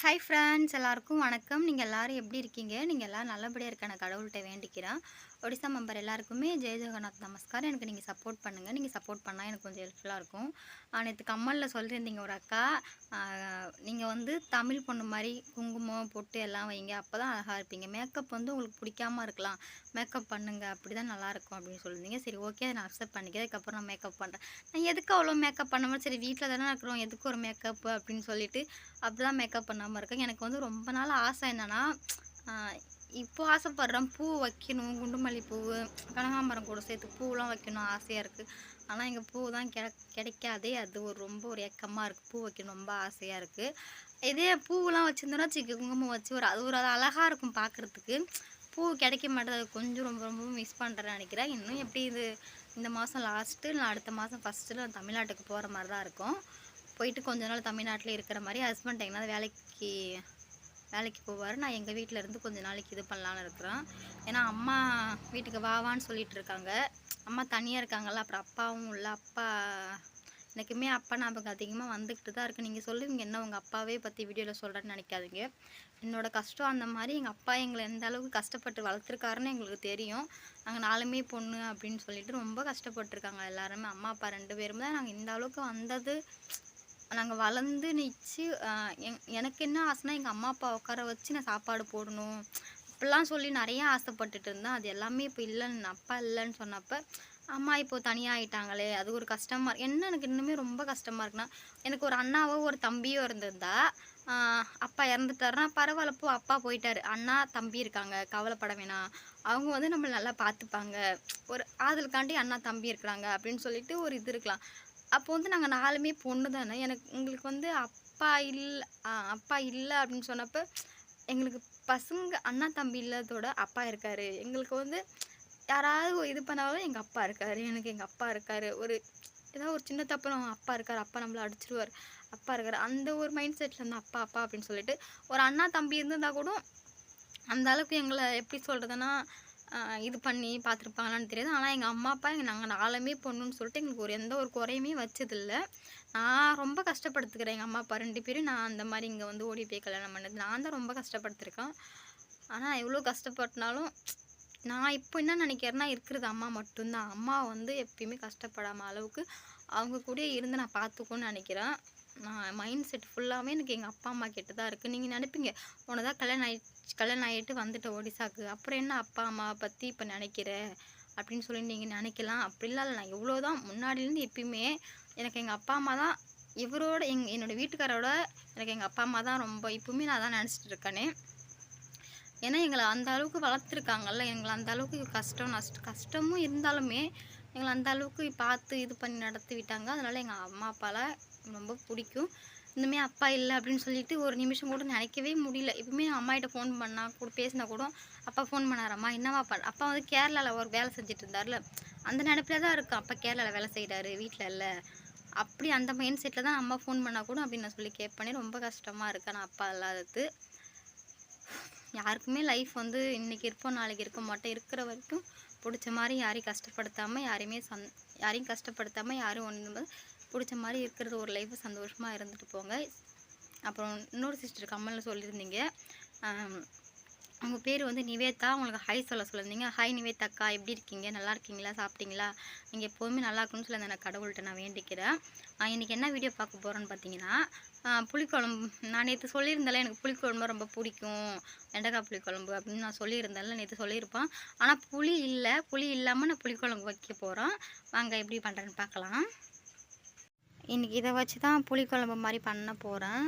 Hi friends எல்லாருக்கும் வணக்கம். நீங்கள் எல்லாரும் எப்படி இருக்கீங்க? நீங்கள் எல்லோரும் நல்லபடியாக இருக்க நான் கடவுள்கிட்ட வேண்டிக்கிறேன். ஒடிசா மெம்பர் எல்லாருக்குமே ஜெய ஜெகநாத் நமஸ்கார் எனக்கு நீங்கள் சப்போர்ட் பண்ணுங்கள் நீங்கள் சப்போர்ட் பண்ணால் எனக்கு கொஞ்சம் ஹெல்ப்ஃபுல்லாக இருக்கும். நேற்று கம்மலில் சொல்லியிருந்தீங்க ஒரு அக்கா. நீங்கள் வந்து தமிழ் பொண்ணு மாதிரி குங்குமம் பொட்டு எல்லாம் வைங்க. அப்போ தான் அழகாக இருப்பீங்க. மேக்கப் வந்து உங்களுக்கு பிடிக்காம இருக்கலாம். மேக்கப் பண்ணுங்கள் அப்படி தான் நல்லாயிருக்கும் அப்படின்னு சொல்லியிருந்தீங்க. சரி ஓகே அதை நான் அக்செப்ட் பண்ணிக்கிறேன். அதுக்கப்புறம் நான் மேக்கப் பண்ணுறேன் நான் எதுக்கு அவ்வளோ மேக்கப் பண்ணாமல் சரி வீட்டில் தானே இருக்கிறோம். எதுக்கு ஒரு மேக்கப் அப்படின்னு சொல்லிட்டு அப்படிலாம் மேக்கப் பண்ணாமல் இருக்கேன். எனக்கு வந்து ரொம்ப நாள் ஆசை என்னென்னா இப்போ ஆசைப்பட்றேன் பூ வைக்கணும் குண்டுமல்லி பூ கனகாம்பரம் கூட சேர்த்து பூவெலாம் வைக்கணும் ஆசையாக இருக்குது ஆனால் எங்கள் பூ தான் கிட கிடைக்காதே அது ஒரு ரொம்ப ஒரு ஏக்கமாக இருக்குது பூ வைக்கணும் ரொம்ப ஆசையாக இருக்குது இதே பூவெலாம் வச்சுருந்தோன்னா சிக்க குங்குமம் வச்சு ஒரு அது ஒரு அது அழகாக இருக்கும் பார்க்குறதுக்கு பூ கிடைக்க மாட்டேது அது கொஞ்சம் ரொம்ப ரொம்ப மிஸ் பண்ணுறேன்னு நினைக்கிறேன். இன்னும் எப்படி இது இந்த மாதம் லாஸ்ட்டு நான் அடுத்த மாதம் ஃபஸ்ட்டில் தமிழ்நாட்டுக்கு போகிற மாதிரி தான் இருக்கும். போயிட்டு கொஞ்ச நாள் தமிழ்நாட்டில் இருக்கிற மாதிரி ஹஸ்பண்ட் எங்கேனாவது வேலைக்கு வேலைக்கு போவார். நான் எங்கள் வீட்டில் இருந்து கொஞ்சம் நாளைக்கு இது பண்ணலான்னு இருக்கிறேன். ஏன்னா அம்மா வீட்டுக்கு வாவான்னு சொல்லிட்டு இருக்காங்க. அம்மா தனியாக இருக்காங்கல்ல அப்புறம் அப்பாவும் இல்லை அப்பா எனக்குமே அப்பா ஞாபகம் அதிகமாக வந்துக்கிட்டு தான் இருக்குது நீங்கள் சொல்லுவீங்க என்ன உங்கள் அப்பாவே பற்றி வீடியோவில் சொல்கிறேன்னு நினைக்காதீங்க. என்னோடய கஷ்டம் அந்த மாதிரி எங்கள் அப்பா எங்களை எந்த அளவுக்கு கஷ்டப்பட்டு வளர்த்துருக்காருன்னு எங்களுக்கு தெரியும். நாங்கள் நாலுமே பொண்ணு அப்படின்னு சொல்லிட்டு ரொம்ப கஷ்டப்பட்டுருக்காங்க எல்லாருமே. அம்மா அப்பா ரெண்டு பேரும் தான் நாங்கள் இந்த அளவுக்கு வந்தது நாங்கள் வளர்ந்து நிச்சு எனக்கு என்ன ஆசைனா எங்கள் அம்மா அப்பா உட்கார வச்சு நான் சாப்பாடு போடணும். அப்படிலாம் சொல்லி நிறைய ஆசைப்பட்டுட்டு இருந்தேன். அது எல்லாமே இப்போ இல்லைன்னு அப்பா இல்லைன்னு சொன்னப்போ அம்மா இப்போது தனியாக ஆயிட்டாங்களே அது ஒரு கஷ்டமாக இருக்கு. என்ன எனக்கு இன்னுமே ரொம்ப கஷ்டமாக இருக்குன்னா எனக்கு ஒரு அண்ணாவோ ஒரு தம்பியோ இருந்திருந்தா அப்பா இறந்துட்டாருன்னா பரவாயில்ல போ அப்பா போயிட்டார். அண்ணா தம்பி இருக்காங்க கவலைப்பட வேணாம். அவங்க வந்து நம்மளை நல்லா பார்த்துப்பாங்க. ஒரு ஆதலுக்காண்டி அண்ணா தம்பி இருக்கிறாங்க அப்படின்னு சொல்லிட்டு ஒரு இது இருக்கலாம். அப்போ வந்து நாங்கள் நாலுமே பொண்ணு தானே. எனக்கு உங்களுக்கு வந்து அப்பா இல்லை அப்பா இல்லை அப்படின்னு சொன்னப்போ எங்களுக்கு பசங்க அண்ணா தம்பி இல்லாதோட அப்பா இருக்கார். எங்களுக்கு வந்து யாராவது இது பண்ணாலும் எங்கள் அப்பா இருக்கார். எனக்கு எங்கள் அப்பா இருக்கார். ஒரு ஏதாவது ஒரு சின்ன தப்பு நம்ம அப்பா இருக்கார். அப்பா நம்மளை அடிச்சிருவார். அப்பா இருக்கார். அந்த ஒரு மைண்ட் செட்டில் இருந்தால் அப்பா அப்பா அப்படின்னு சொல்லிட்டு ஒரு அண்ணா தம்பி இருந்திருந்தால் கூட அந்த அளவுக்கு எங்களை எப்படி சொல்கிறதுன்னா இது பண்ணி பார்த்துருப்பாங்களான்னு தெரியாது. ஆனால் எங்கள் அம்மா அப்பா எங்கள் நாங்கள் நாலுமே பொண்ணுன்னு சொல்லிட்டு எங்களுக்கு ஒரு எந்த ஒரு குறையுமே வச்சதில்லை. நான் ரொம்ப கஷ்டப்படுத்துக்கிறேன் எங்கள் அம்மா அப்பா ரெண்டு பேரும் நான் அந்த மாதிரி இங்கே வந்து ஓடி போய் கல்யாணம் பண்ணது. நான் தான் ரொம்ப கஷ்டப்படுத்திருக்கேன். ஆனால் எவ்வளோ கஷ்டப்பட்டனாலும் நான் இப்போ என்ன நினைக்கிறேன்னா இருக்கிறது அம்மா மட்டும்தான். அம்மா வந்து எப்பயுமே கஷ்டப்படாமல் அளவுக்கு அவங்க கூட இருந்து நான் பார்த்துக்கோன்னு நினைக்கிறேன். நான் மைண்ட் செட் ஃபுல்லாகவே எனக்கு எங்கள் அப்பா அம்மா கிட்ட தான் இருக்குது நீங்கள் நினைப்பீங்க உனக்கு தான் கல்யாணம் ஆயிடுச்சு கல்யாணம் ஆகிட்டு வந்துட்ட ஒடிசாக்கு அப்புறம் என்ன அப்பா அம்மாவை பற்றி இப்போ நினைக்கிற? அப்படின்னு சொல்லி நீங்கள் நினைக்கலாம். அப்படிலாம் இல்லை. நான் எவ்வளோ தான் முன்னாடிலேருந்து எப்பயுமே எனக்கு எங்கள் அப்பா அம்மா தான் இவரோட எங் என்னோடய வீட்டுக்காரோட எனக்கு எங்கள் அப்பா அம்மா தான் ரொம்ப இப்போவுமே நான் தான் நினச்சிட்டு இருக்கேனே. ஏன்னா எங்களை அந்த அளவுக்கு வளர்த்துருக்காங்கல்ல. எங்களை அந்த அளவுக்கு கஷ்டம் நஷ்ட கஷ்டமும் இருந்தாலுமே எங்களை அந்த அளவுக்கு பார்த்து இது பண்ணி நடத்தி விட்டாங்க அதனால் எங்கள் அம்மா அப்பாவில் ரொம்ப பிடிக்கும். இந்தமாரி அப்பா இல்லை அப்படின்னு சொல்லிட்டு ஒரு நிமிஷம் கூட நினைக்கவே முடியல. இப்போவுமே அம்மாகிட்ட ஃபோன் பண்ணால் கூட பேசினா கூட அப்பா ஃபோன் பண்ணாரம்மா? என்னவா பண்ண அப்பா வந்து கேரளாவில் ஒரு வேலை செஞ்சுட்டு இருந்தார்ல அந்த நினப்பில் தான் இருக்கும் அப்பா கேரளாவில் வேலை செய்கிறாரு வீட்டில் இல்லை. அப்படி அந்த மைண்ட் செட்டில் தான் அம்மா ஃபோன் பண்ணால் கூட அப்படின்னு நான் சொல்லி கேட்பேனே. ரொம்ப கஷ்டமாக இருக்கு. நான் அப்பா இல்லாதது. யாருக்குமே லைஃப் வந்து இன்றைக்கி இருப்போம் நாளைக்கு இருக்க மாட்டோம். இருக்கிற வரைக்கும் பிடிச்ச மாதிரி யாரையும் கஷ்டப்படுத்தாமல் யாரையுமே சந் யாரையும் கஷ்டப்படுத்தாமல் யாரும் ஒன்று பிடிச்ச மாதிரி இருக்கிறது ஒரு லைஃப் சந்தோஷமாக இருந்துட்டு போங்க. அப்புறம் இன்னொரு சிஸ்டர் கம்மலில் சொல்லியிருந்தீங்க. உங்கள் பேர் வந்து நிவேதா உங்களுக்கு ஹை சொல்ல சொல்லியிருந்தீங்க. ஹாய் நிவேதாக்கா எப்படி இருக்கீங்க? நல்லா இருக்கீங்களா? சாப்பிட்டீங்களா? நீங்கள் எப்போவுமே நல்லா இருக்கணும்னு சொல்லி அந்த கடவுள்கிட்ட நான் வேண்டிக்கிறேன். இன்றைக்கி என்ன வீடியோ பார்க்க போகிறேன்னு பார்த்தீங்கன்னா புளிக்குழம்பு. நான் நேற்று சொல்லியிருந்தால எனக்கு புளிக்குழம்பு ரொம்ப பிடிக்கும். வெண்டைக்காய் புளிக்குழம்பு அப்படின்னு நான் சொல்லியிருந்தேன்ல நேற்று சொல்லியிருப்பேன். ஆனால் புளி இல்லை. புளி இல்லாமல் நான் புளிக்குழம்பு வைக்க போகிறோம் வாங்க எப்படி பண்ணுறேன்னு பார்க்கலாம். இன்றைக்கி இதை வச்சு தான் புளிக்குழம்பு மாதிரி பண்ண போகிறேன்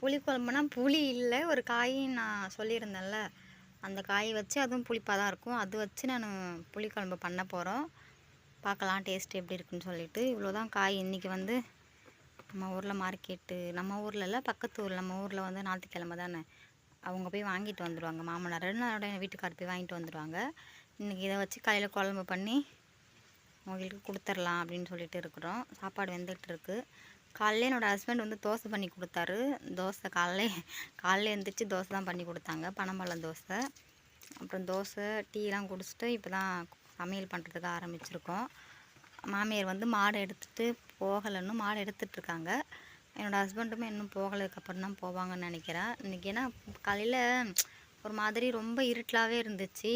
புளிக்குழம்புனா புளி இல்லை ஒரு காய் நான் சொல்லியிருந்தேன்ல. அந்த காய் வச்சு அதுவும் புளிப்பாக தான் இருக்கும். அது வச்சு நான் புளிக்குழம்பு பண்ண போகிறோம் பார்க்கலாம் டேஸ்ட் எப்படி இருக்குன்னு சொல்லிட்டு. இவ்வளோ தான் காய் இன்றைக்கி வந்து நம்ம ஊரில் மார்க்கெட்டு நம்ம ஊரில் இல்லை பக்கத்து ஊரில் நம்ம ஊரில் வந்து ஞாயிற்றுக்கிழமை தானே. அவங்க போய் வாங்கிட்டு வந்துடுவாங்க மாமனார் ரெண்டு நாளோட வீட்டுக்கார் போய் வாங்கிட்டு வந்துடுவாங்க இன்றைக்கி இதை வச்சு காலையில் குழம்பு பண்ணி அவங்களுக்கு கொடுத்துர்லாம் அப்படின்னு சொல்லிட்டு இருக்கிறோம். சாப்பாடு வெந்துகிட்டு இருக்குது காலையில் என்னோடய ஹஸ்பண்ட் வந்து தோசை பண்ணி கொடுத்தாரு. தோசை காலைல காலையில் எழுந்திரிச்சு தோசை தான் பண்ணி கொடுத்தாங்க. பனம்பழம் தோசை அப்புறம் தோசை டீலாம் குடிச்சிட்டு இப்போ தான் சமையல் பண்ணுறதுக்கு ஆரம்பிச்சிருக்கோம். மாமியார் வந்து மாடு எடுத்துகிட்டு போகலைன்னு மாடு எடுத்துகிட்ருக்காங்க என்னோடய ஹஸ்பண்டுமே இன்னும் போகலதுக்கப்புறம் தான் போவாங்கன்னு நினைக்கிறேன். இன்றைக்கி ஏன்னா காலையில் ஒரு மாதிரி ரொம்ப இருட்டலாகவே இருந்துச்சு.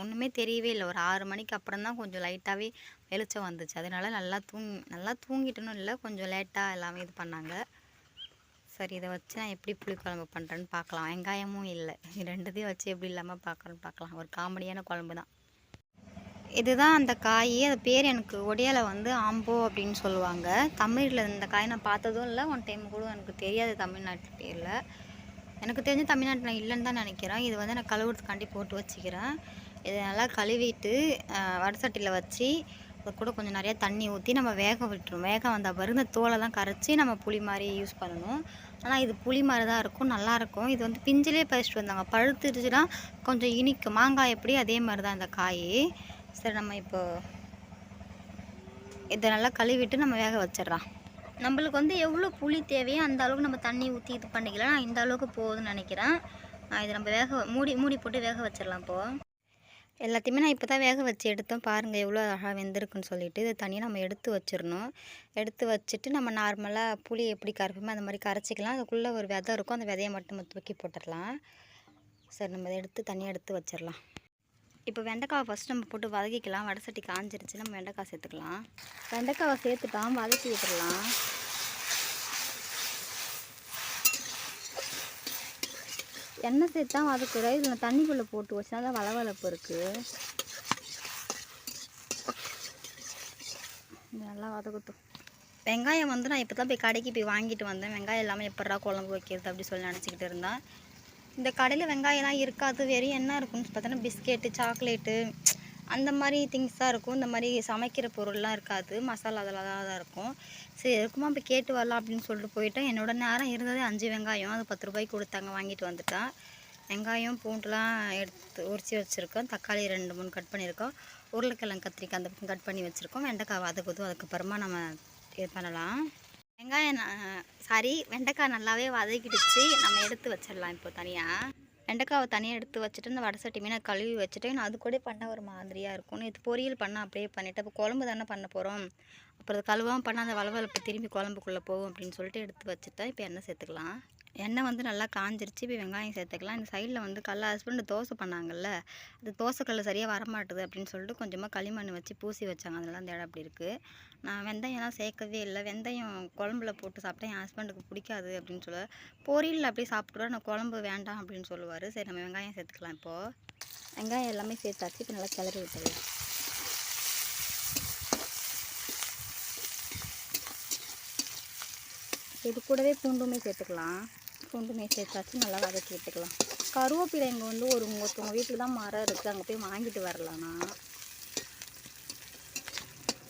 ஒன்றுமே தெரியவே இல்லை. ஒரு ஆறு மணிக்கு அப்புறம் தான் கொஞ்சம் லைட்டாகவே வெளிச்சம் வந்துச்சு. அதனால நல்லா தூங் நல்லா தூங்கிட்டனும் இல்லை. கொஞ்சம் லேட்டாக எல்லாமே இது பண்ணாங்க. சரி இதை வச்சு நான் எப்படி புளிக்குழம்பு பண்ணுறேன்னு பார்க்கலாம். வெங்காயமும் இல்லை. இது ரெண்டுத்தையும் வச்சு எப்படி இல்லாமல் பார்க்கறேன்னு பார்க்கலாம். ஒரு காமெடியான குழம்பு தான். இதுதான் அந்த காய். அது பேர் எனக்கு ஒடியால வந்து ஆம்போ அப்படின்னு சொல்லுவாங்க. தமிழில் இந்த காய் நான் பார்த்ததும் இல்லை. ஒன் டைம் கூட எனக்கு தெரியாது தமிழ்நாட்டு பேரில். எனக்கு தெரிஞ்ச தமிழ்நாட்டில் இல்லைன்னு தான் நினைக்கிறேன். இது வந்து நான் கழுவுறதுக்காண்டி போட்டு வச்சுக்கிறேன். இதை நல்லா கழுவிட்டு வடசட்டியில் வச்சு அது கூட கொஞ்சம் நிறையா தண்ணி ஊற்றி நம்ம வேக விட்டுரும் வேக வந்த பிறகு இந்த தோலை தான் கரைச்சி நம்ம புளி மாதிரி யூஸ் பண்ணணும். ஆனால் இது புளி மாதிரி தான் இருக்கும். நல்லாயிருக்கும் இது வந்து பிஞ்சிலே பறிச்சிட்டு வந்தாங்க. பழுத்துருச்சுன்னா கொஞ்சம் இனிக்கும். மாங்காய் எப்படி? அதே மாதிரி தான் இந்த காய். சரி நம்ம இப்போ இதை நல்லா கழுவிட்டு நம்ம வேக வச்சிடலாம். நம்மளுக்கு வந்து எவ்வளோ புளி தேவையோ அந்த அளவுக்கு நம்ம தண்ணி ஊற்றி இது பண்ணிக்கலாம். நான் இந்த அளவுக்கு போகுதுன்னு நினைக்கிறேன். இது இதை நம்ம வேக மூடி மூடி போட்டு வேக வச்சிடலாம் இப்போது எல்லாத்தையுமே நான் இப்போ தான் வேக வச்சு எடுத்தோம் பாருங்கள் எவ்வளோ அழகாக வெந்திருக்குன்னு சொல்லிட்டு. இதை தனியாக நம்ம எடுத்து வச்சிடணும். எடுத்து வச்சுட்டு நம்ம நார்மலாக புளி எப்படி கரைப்போமோ அந்த மாதிரி கரைச்சிக்கலாம். அதுக்குள்ளே ஒரு விதை இருக்கும். அந்த விதையை மட்டும் தூக்கி போட்டுடலாம். சரி நம்ம இதை எடுத்து தனியாக எடுத்து வச்சிடலாம். இப்போ வெண்டைக்காவை ஃபஸ்ட் நம்ம போட்டு வதக்கிக்கலாம். வடை சட்டி காஞ்சிருச்சு நம்ம வெண்டைக்காய் சேர்த்துக்கலாம். வெண்டைக்காவை சேர்த்துட்டோம். வதக்கி விட்டுடலாம். எண்ணெய் சேர்த்தா வதக்குற. இதில் தண்ணிக்குள்ளே போட்டு வச்சா தான் வளவளப்பு இருக்குது நல்லா வதக்கட்டும். வெங்காயம் வந்து நான் இப்போ தான் போய் கடைக்கு போய் வாங்கிட்டு வந்தேன். வெங்காயம் இல்லாமல் எப்படா குழம்பு வைக்கிறது அப்படி சொல்லி நினச்சிக்கிட்டு இருந்தேன் இந்த கடையில் வெங்காயம்லாம் இருக்காது வெறும் என்ன இருக்குன்னு பார்த்தோன்னா பிஸ்கெட்டு சாக்லேட்டு அந்த மாதிரி திங்ஸ் தான் இருக்கும். இந்த மாதிரி சமைக்கிற பொருள்லாம் இருக்காது. மசாலா அதெல்லாம் தான் இருக்கும். சரி இருக்குமா இப்போ கேட்டு வரலாம் அப்படின்னு சொல்லிட்டு போயிட்டேன் என்னோடய நேரம் இருந்ததே அஞ்சு வெங்காயம். அது பத்து ரூபாய்க்கு கொடுத்தாங்க வாங்கிட்டு வந்துட்டேன் வெங்காயம் பூண்டுலாம் எடுத்து உரிச்சி வச்சுருக்கோம். தக்காளி ரெண்டு மூணு கட் பண்ணியிருக்கோம். உருளைக்கிழங்கு கத்திரிக்காய் அந்த பக்கம் கட் பண்ணி வச்சுருக்கோம். வெண்டைக்காய் வதக்குதும் அதுக்கப்புறமா நம்ம இது பண்ணலாம். வெங்காயம் சாரி வெண்டைக்காய் நல்லாவே வதக்கிடுச்சு. நம்ம எடுத்து வச்சிடலாம் இப்போ தனியாக வெண்டைக்காவை தனியாக எடுத்து வச்சுட்டு இந்த வடை சட்டி மீனை கழுவி வச்சுட்டு நான் அது கூட பண்ண ஒரு மாதிரியாக இருக்கும். இது பொரியல் பண்ண அப்படியே பண்ணிவிட்டு அப்போ குழம்பு தானே பண்ண போகிறோம் அப்புறம் அது கழுவாமல் பண்ணால் அந்த வளவளப்பு திரும்பி குழம்புக்குள்ளே போகும் அப்படின்னு சொல்லிட்டு எடுத்து வச்சுட்டேன். இப்போ எண்ணெய் சேர்த்துக்கலாம். எண்ணெய் வந்து நல்லா காஞ்சிருச்சு இப்போ வெங்காயம் சேர்த்துக்கலாம். இந்த சைடில் வந்து கல்ல ஹஸ்பண்டு தோசை பண்ணாங்கல்ல அது தோசைக்கல்ல சரியாக வரமாட்டுது அப்படின்னு சொல்லிட்டு கொஞ்சமாக களிமண் வச்சு பூசி வச்சாங்க. அதனால அந்த இடம் அப்படி இருக்குது நான் வெந்தயம்லாம் சேர்க்கவே இல்லை. வெந்தயம் குழம்புல போட்டு சாப்பிட்டா என் ஹஸ்பண்டுக்கு பிடிக்காது அப்படின்னு சொல்லுவார் பொரியல் அப்படியே சாப்பிட்டுருவா நான் குழம்பு வேண்டாம் அப்படின்னு சொல்லுவார். சரி நம்ம வெங்காயம் சேர்த்துக்கலாம் இப்போது வெங்காயம் எல்லாமே சேர்த்தாச்சு. இப்போ நல்லா கிளறி விட்டுடலாம். இது கூடவே பூண்டுமே சேர்த்துக்கலாம். பூண்டுமே சேர்த்தாச்சு நல்லா வதக்கி விட்டுக்கலாம். கருவேப்பிலை இங்கே வந்து ஒரு ஒருத்தவங்க வீட்டில் தான் மரம் இருக்குது அங்கே போய் வாங்கிட்டு வரலாம்னா.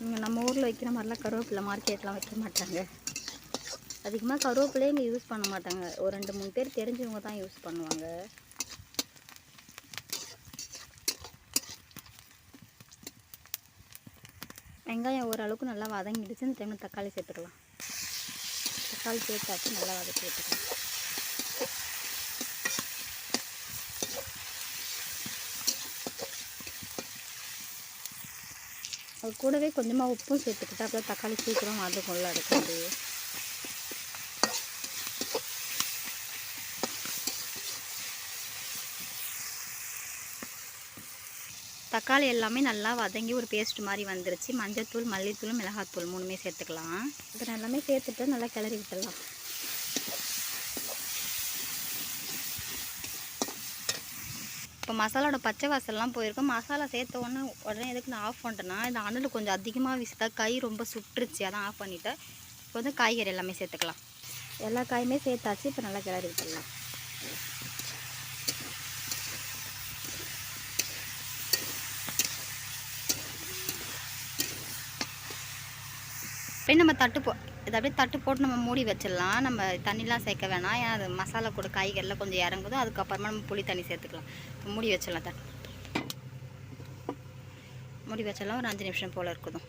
இங்கே நம்ம ஊரில் வைக்கிற மாதிரிலாம் கருவேப்பிலை மார்க்கெட்லாம் வைக்க மாட்டாங்க. அதிகமாக கருவேப்பிலையே இங்கே யூஸ் பண்ண மாட்டாங்க. ஒரு ரெண்டு மூணு பேர் தெரிஞ்சவங்க தான் யூஸ் பண்ணுவாங்க. வெங்காயம் ஓரளவுக்கு நல்லா வதங்கிடுச்சு. இந்த டைமில் தக்காளி சேர்த்துக்கலாம். தக்காளி சேர்த்தாச்சு நல்லா வதக்கி விட்டுக்கலாம். அது கூடவே கொஞ்சமாக உப்பும் சேர்த்துக்கிட்டா அப்புறம் தக்காளி சீக்கிரம் வதக்கும்ல இருக்காது தக்காளி எல்லாமே நல்லா வதங்கி ஒரு பேஸ்ட் மாதிரி வந்துருச்சு. மஞ்சத்தூள் மல்லித்தூள் மிளகாத்தூள் மூணுமே சேர்த்துக்கலாம். இப்போ எல்லாமே சேர்த்துட்டு நல்லா கிளறி விட்டுடலாம். இப்போ மசாலாவோட பச்சை வாசல்லாம் போயிருக்கும் மசாலா சேர்த்த உடனே உடனே எதுக்கு நான் ஆஃப் பண்ணிட்டேன்னா இந்த அனல் கொஞ்சம் அதிகமாக வீசுதா கை ரொம்ப சுட்டுருச்சு அதான் ஆஃப் பண்ணிவிட்டேன் இப்போ வந்து காய்கறி எல்லாமே சேர்த்துக்கலாம். எல்லா காயுமே சேர்த்தாச்சு. இப்போ நல்லா கிளறி விட்டுடலாம். இப்போ நம்ம தட்டு போ இதை அப்படியே தட்டு போட்டு நம்ம மூடி வச்சிடலாம். நம்ம தண்ணிலாம் சேர்க்க வேணாம். ஏன்னா அது மசாலா கூட காய்கறிலாம் கொஞ்சம் இறங்குதோ. அதுக்கப்புறமா நம்ம புளி தண்ணி சேர்த்துக்கலாம். இப்போ மூடி வச்சிடலாம் தட்டு மூடி வச்சிடலாம் ஒரு அஞ்சு நிமிஷம் போல் இருக்குதும்.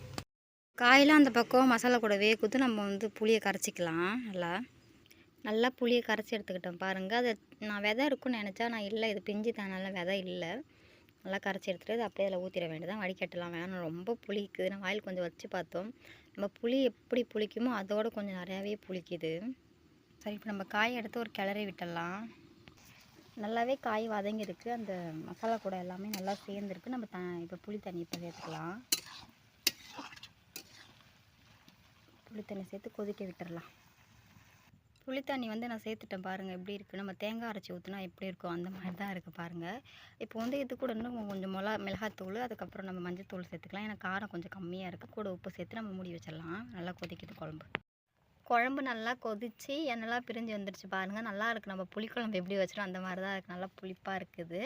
காயெலாம் அந்த பக்கம் மசாலா கூட வேகுது. நம்ம வந்து புளியை கரைச்சிக்கலாம். நல்லா. நல்லா புளியை கரைச்சி எடுத்துக்கிட்டோம் பாருங்கள் அது நான் விதை இருக்குன்னு நினச்சா நான் இல்லை. இது பிஞ்சு தானால விதை இல்லை. நல்லா கரைச்சி எடுத்துகிட்டு அப்படியே அதில் ஊற்றிட வேண்டியதான் வடிகட்டலாம். வேணாம். ரொம்ப புளிக்குது. நான் வாயில் கொஞ்சம் வச்சு பார்த்தோம். நம்ம புளி எப்படி புளிக்குமோ அதோட கொஞ்சம் நிறையாவே புளிக்குது. சரி இப்போ நம்ம காய் எடுத்து ஒரு கிளறி விட்டுடலாம். நல்லாவே காய் வதங்கியிருக்கு. அந்த மசாலா கூட எல்லாமே நல்லா சேர்ந்துருக்கு. நம்ம த இப்போ புளி தண்ணி இப்போ சேர்த்துக்கலாம். புளி தண்ணி சேர்த்து கொதிக்க விட்டுடலாம். புளி தண்ணி வந்து நான் சேர்த்துட்டேன் பாருங்கள் எப்படி இருக்குது நம்ம தேங்காய் அரைச்சி ஊற்றினா எப்படி இருக்கும்? அந்த மாதிரி தான் இருக்குது பாருங்கள் இப்போ வந்து இது கூட இன்னும் கொஞ்சம் மிளகா மிளகாத்தூள் அதுக்கப்புறம் நம்ம மஞ்சத்தூள் சேர்த்துக்கலாம். ஏன்னா காரம் கொஞ்சம் கம்மியாக இருக்குது கூட உப்பு சேர்த்து நம்ம மூடி வச்சிடலாம். நல்லா கொதிக்குது குழம்பு. குழம்பு நல்லா கொதித்து எண்ணெய்லாம் பிரிஞ்சு வந்துடுச்சு பாருங்கள் நல்லா இருக்குது நம்ம புளிக்குழம்பு எப்படி வச்சிடும் அந்த மாதிரி தான் இருக்குது நல்லா புளிப்பாக இருக்குது.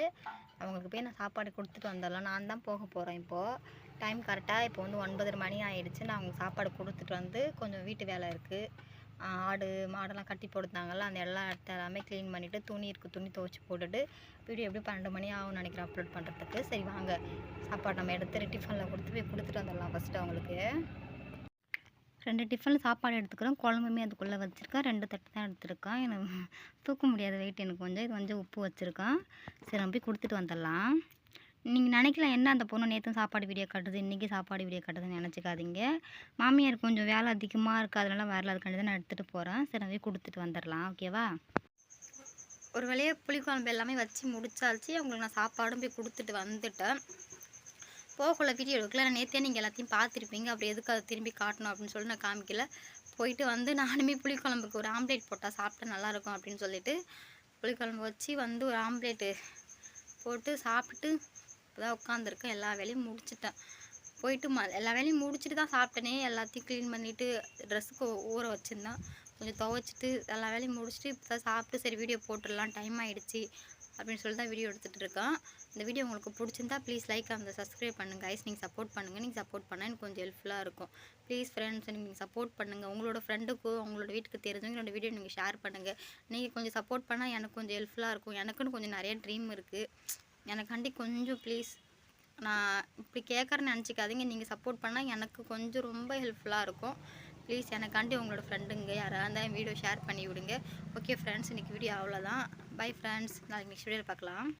அவங்களுக்கு போய் நான் சாப்பாடு கொடுத்துட்டு வந்துடலாம். நான் தான் போக போகிறேன் இப்போது டைம் கரெக்டாக இப்போ வந்து ஒன்பதரை மணி ஆயிடுச்சு. நான் அவங்களுக்கு சாப்பாடு கொடுத்துட்டு வந்து கொஞ்சம் வீட்டு வேலை இருக்குது ஆடு மாடெல்லாம் கட்டி போட்டுருந்தாங்கல்ல அந்த எல்லா இடத்த எல்லாமே க்ளீன் பண்ணிவிட்டு துணி இருக்குது துணி துவைச்சி போட்டுட்டு வீடியோ எப்படி பன்னெண்டு மணி ஆகும்னு நினைக்கிறேன் அப்லோட் பண்ணுறதுக்கு சரி வாங்க. சாப்பாடு நம்ம எடுத்து டிஃபனில் கொடுத்து போய் கொடுத்துட்டு வந்துடலாம் ஃபஸ்ட்டு அவங்களுக்கு. ரெண்டு டிஃபனில் சாப்பாடு எடுத்துக்கிறோம். குழம்புமே அதுக்குள்ளே வச்சுருக்கேன் ரெண்டு தட்டு தான் எடுத்துருக்கேன். எனக்கு தூக்க முடியாத வெயிட் எனக்கு கொஞ்சம். இது கொஞ்சம் உப்பு வச்சுருக்கேன். சரி நம்ம போய் கொடுத்துட்டு வந்துடலாம். நீங்கள் நினைக்கலாம் என்ன அந்த பொண்ணு நேற்று சாப்பாடு வீடியோ கட்டுது இன்றைக்கி சாப்பாடு வீடியோ கட்டுதுன்னு நினச்சிக்காதீங்க. மாமியார் கொஞ்சம் வேலை அதிகமாக இருக்குது அதனால வரல அதுக்காண்டி தான் நான் எடுத்துகிட்டு போகிறேன் சரி நான் போய் கொடுத்துட்டு வந்துடலாம் ஓகேவா ஒரு வழியாக புளிக்குழம்பு எல்லாமே வச்சு முடிச்சாச்சு. அவங்களுக்கு நான் சாப்பாடும் போய் கொடுத்துட்டு வந்துட்டேன். போகக்குள்ள வீடியோ எடுக்கல. நான் நேற்றே நீங்கள் எல்லாத்தையும் பார்த்துருப்பீங்க. அப்படி எதுக்கு அதை திரும்பி காட்டணும் அப்படின்னு சொல்லி நான் காமிக்கல. போயிட்டு வந்து நானுமே புளிக்குழம்புக்கு ஒரு ஆம்லேட் போட்டால் சாப்பிட்டா நல்லாயிருக்கும் அப்படின்னு சொல்லிட்டு புளிக்குழம்பு வச்சு வந்து ஒரு ஆம்லேட்டு போட்டு சாப்பிட்டு இப்போதான் உட்காந்துருக்கேன் எல்லா வேலையும் முடிச்சிட்டேன். போயிட்டு ம எல்லா வேலையும் முடிச்சுட்டு தான் சாப்பிட்டேனே எல்லாத்தையும் க்ளீன் பண்ணிவிட்டு ட்ரெஸ்ஸுக்கு ஊற வச்சுருந்தேன். கொஞ்சம் துவைச்சிட்டு எல்லா வேலையும் முடிச்சுட்டு இப்போ தான் சாப்பிட்டு சரி வீடியோ போட்டுடலாம் டைம் ஆகிடுச்சி அப்படின்னு சொல்லி தான் வீடியோ எடுத்துகிட்டு இருக்கேன். இந்த வீடியோ உங்களுக்கு பிடிச்சிருந்தா ப்ளீஸ் லைக் அந்த சப்ஸ்கிரைப் பண்ணுங்கள் ஐஸ் நீங்கள் சப்போர்ட் பண்ணுங்கள் நீங்கள் சப்போர்ட் பண்ணால் எனக்கு கொஞ்சம் ஹெல்ப்ஃபுல்லாக இருக்கும். ப்ளீஸ் ஃப்ரெண்ட்ஸ் நீங்கள் சப்போர்ட் பண்ணுங்கள் உங்களோட ஃப்ரெண்டுக்கும் உங்களோட வீட்டுக்கு தெரிஞ்சவங்க என்னோட வீடியோ நீங்கள் ஷேர் பண்ணுங்கள் நீங்கள் கொஞ்சம் சப்போர்ட் பண்ணால் எனக்கு கொஞ்சம் ஹெல்ப்ஃபுல்லாக இருக்கும். எனக்குன்னு கொஞ்சம் நிறைய ட்ரீம் இருக்குது எனக்காண்டி கொஞ்சம் ப்ளீஸ் நான் இப்படி கேட்குறேன்னு நினச்சிக்காதீங்க. நீங்கள் சப்போர்ட் பண்ணால் எனக்கு கொஞ்சம் ரொம்ப ஹெல்ப்ஃபுல்லாக இருக்கும். ப்ளீஸ் எனக்காண்டி உங்களோட ஃப்ரெண்டுங்க யாராக இருந்தால் வீடியோ ஷேர் பண்ணி விடுங்க. ஓகே ஃப்ரெண்ட்ஸ் இன்றைக்கி வீடியோ அவ்வளோதான் பை ஃப்ரெண்ட்ஸ் நாளைக்கு நெக்ஸ்ட் வீடியோவில் பார்க்கலாம்.